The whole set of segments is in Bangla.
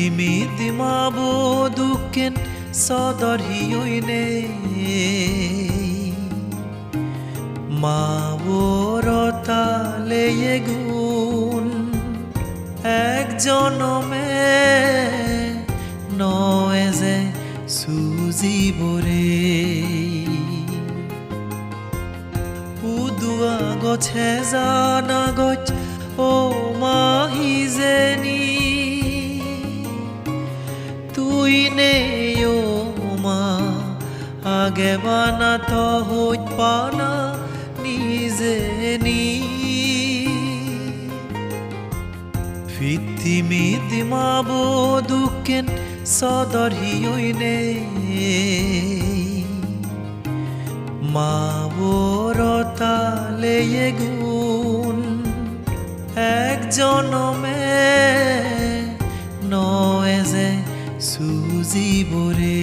Fitti mabo dukken sadar hiyoine মাবরতালে গুণ এক জনমে নয় যে সুজিবরে। উদুয়া গছে জানা গছ, ও মাহি জেনি। মা। আগে বানা তো হইত পানা, নিজে নি। ফিতি মিতি মাবো দুঃখেন সদর হিয়ইনে মাবরতালে গুণ এক জনমে নয় সুজিবরে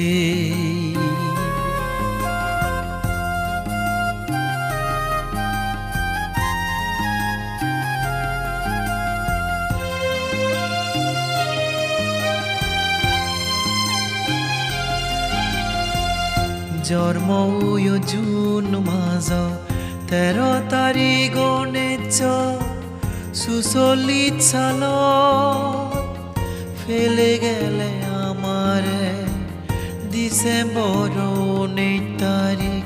জন্ম জুন মাজ তেৰ তাৰিখ গণেশ সুচলিত চাল ফেলে গেলে আমারে ডিসেম্বর উনিশ তারিখ।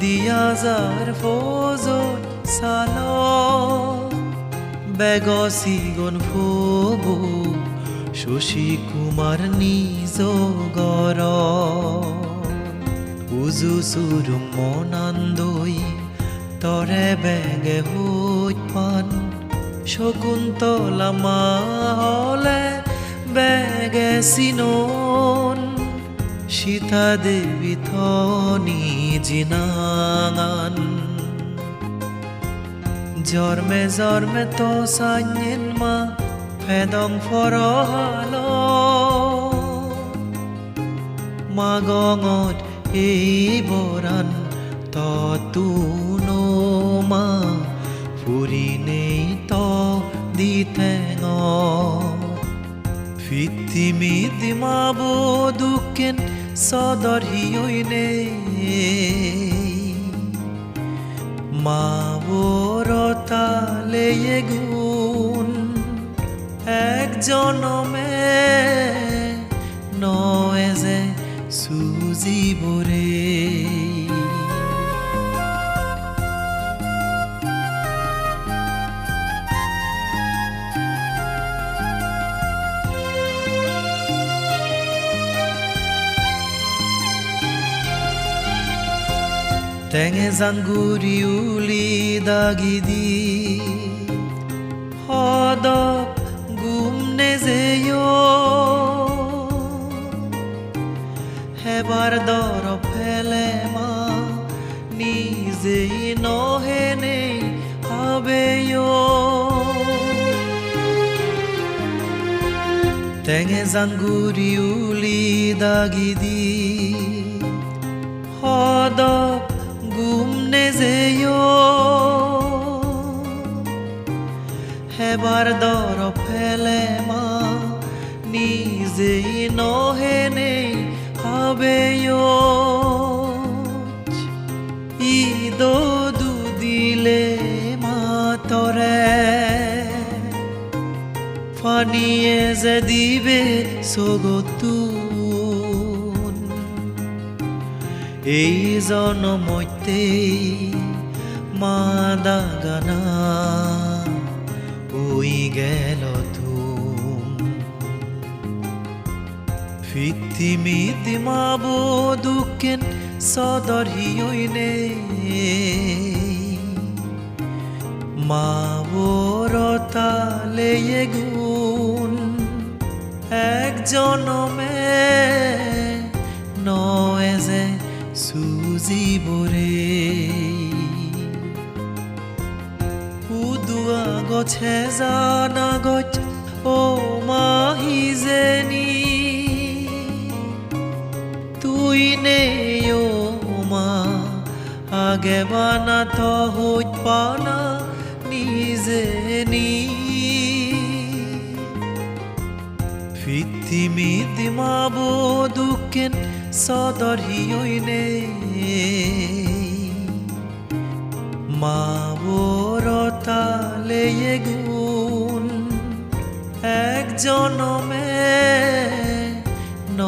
দিয়া যার ফৌজ সাল বেগসি গন ফুবু, শশী কুমার নিজ গর উজু সুরুম মনান্দই, তরে বেগে হুত পান শকুন্তলা মা হলে সিনন, সীতা দেবী থনি জিনাঙান জন্মে জন্মে তো সাഞ്ഞেন মা, ফেদং ফরহালো। মাগঙত এই বৰাণ ততুনো ফিতি মিতি মাবো দুখেন সদর হিয়ইনে মাবরতালে গুণ এক জনমে টেঙে জাংগুৰি উলি দাগি দি সদক গুম নেজেয় হেবাৰ দৰ ফেলে মা নিজেই নহেনে হাবেয় টেঙে জাংগুৰি উলি দাগি সদক হেবাৰ দৰ ফেলে মা নিজেই নহেনে হাবেয় ঈদ দুদিলে মাতরে ফানিয়ে যে দিবে সগতুন এই জনমতে মা দাগানা গেল তুম ফিতি মিতি মাবো দুঃখেন সদর হিয়ইনে মাবরতালে গুণ এক জনমে নয় যে সুজিবরে। উদুয়া গছে, ও মাহি জেনি। তুই নে ও মা, আগে বানা তো পানা নিজে নি। ইতিমিদিমাবো দুঃখেন সদরিয়ইনে মাবরতালে গুণ এক জনমে ন